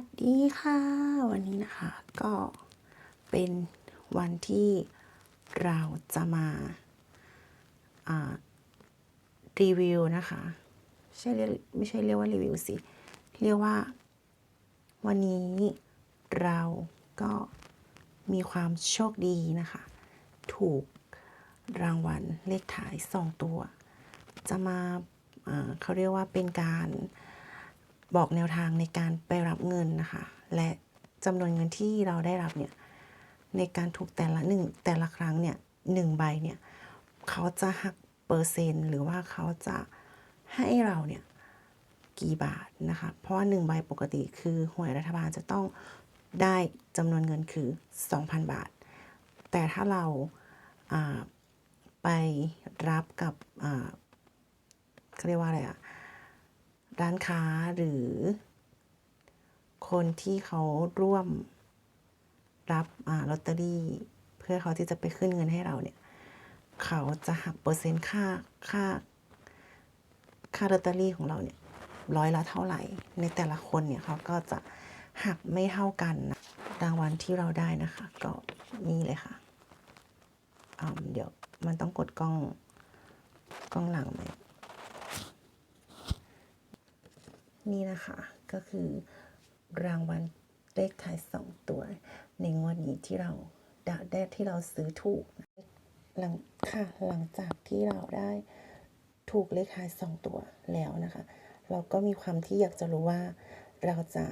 สดีค่ะ วันนี้นะคะก็เป็นวันที่เราจะมาารีวิวนะคะไม่ใช่เรียกไม่ใช่เรียกว่ารีวิวสิเรียกว่า วันนี้เราก็มีความโชคดีนะคะ ถูกรางวัลเลขท้ายสองตัว จะมาาเขาเรียกว่าเป็นการ บอกแนวทางในการไปรับเงินนะคะ และจำนวนเงินที่เราได้รับเนี่ยในการถูกแต่ละหนึ่งแต่ละครั้งเนี่ยหนึ่งใบเนี่ยเขาจะหักเปอร์เซ็นต์หรือว่าเขาจะให้เราเนี่ยกี่บาทนะคะ เพราะว่าหนึ่งใบปกติคือหวยรัฐบาลจะต้องได้จำนวนเงินคือ 2,000 บาท แต่ถ้าเราาไปรับกับเขาเรียกว่าอะไรอะ ร้านค้าหรือ คนที่เขาร่วมรับอลอตเตอรี่เพื่อเขาที่จะไปขึ้นเงินให้เราเนี่ย เขาจะหักเปอร์เซ็นต์ค่าค่าค่าลอตเตอรี่ของเราเนี่ยร้อยละเท่าไหร่ ในแต่ละคนเนี่ยเขาก็จะหักไม่เท่ากันนะรางวัลที่เราได้นะคะ ก็นี่เลยค่ะเดี๋ยวมันต้องกดกล้องกล้องหลังไหม นี่นะคะก็คือรางวัลเลขท้ายสองตัว ในงวดนี้ที่เราได้ที่เราซื้อถูกหลังค่ะหลังจากที่เราได้ถูกเลขท้ายสองตัวแล้วนะคะ เราก็มีความที่อยากจะรู้ว่าเราจะ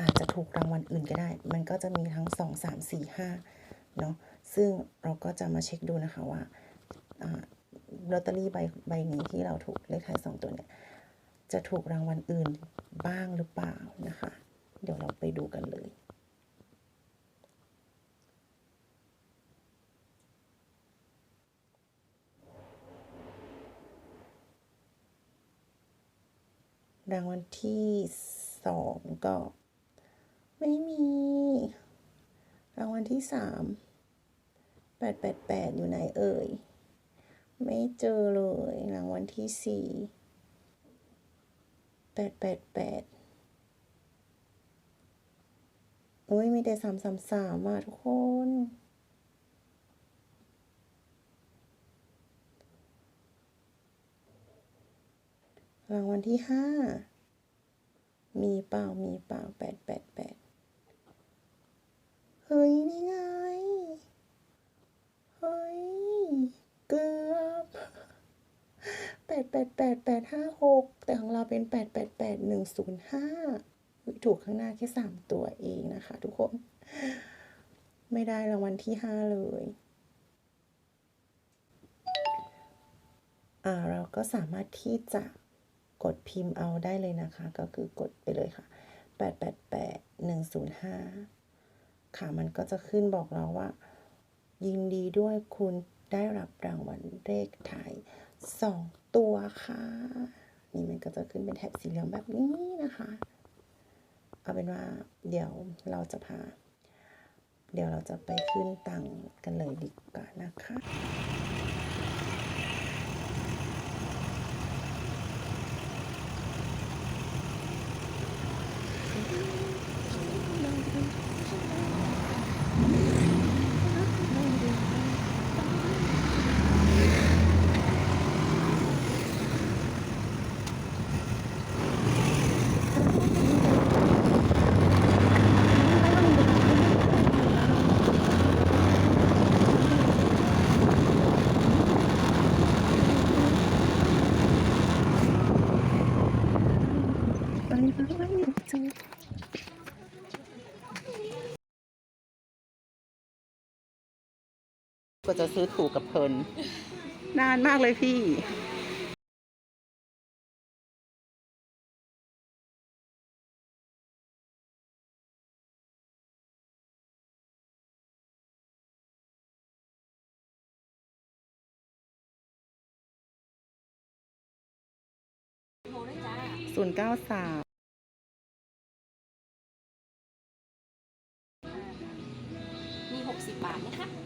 อาจจะถูกรางวัลอื่นก็ได้ มันก็จะมีทั้งสองสามสี่ห้าเนาะซึ่งเราก็จะมาเช็คดูนะคะว่าอ่าลอตเตอรี่ใบใบนี้ที่เราถูกเลขท้ายสองตัวเนี่ย จะถูกรางวัลอื่นบ้างหรือเปล่านะคะ เดี๋ยวเราไปดูกันเลย รางวัลที่สองก็ ไม่มี รางวัลที่สามแปดแปดแปดอยู่ไหนเอ่ย ไม่เจอเลย รางวัลที่สี่ แปดแปดแปดโอ้ยมีแต่สามสามสามอะทุกคน รางวัลที่ห้า มีเปล่า มีเปล่าแปดแปดแปดเฮ้ย นี่ไง 8 8 8 8 5 6 แต่ของเราเป็น 8 8 8 1 0 5 ถูกข้างหน้าแค่ 3 ตัวเองนะคะ ทุกคน ไม่ได้รางวัลที่ 5 เลย อ่า เราก็สามารถที่จะกดพิมพ์เอาได้เลยนะคะ ก็คือกดไปเลยค่ะ 888 105 ค่ะมันก็จะขึ้นบอกเราว่า ยินดีด้วยคุณได้รับรางวัลเลขไทย สองตัวค่ะ นี่มันก็จะขึ้นเป็นแถบสีเหลืองแบบนี้นะคะ เอาเป็นว่าเดี๋ยวเราจะพา เดี๋ยวเราจะไปขึ้นตังกันเลยดีกว่านะคะ ก็จะซื้อถูกกับเพลินนานมากเลยพี่ศูนย์เก้าสามาทนะคะ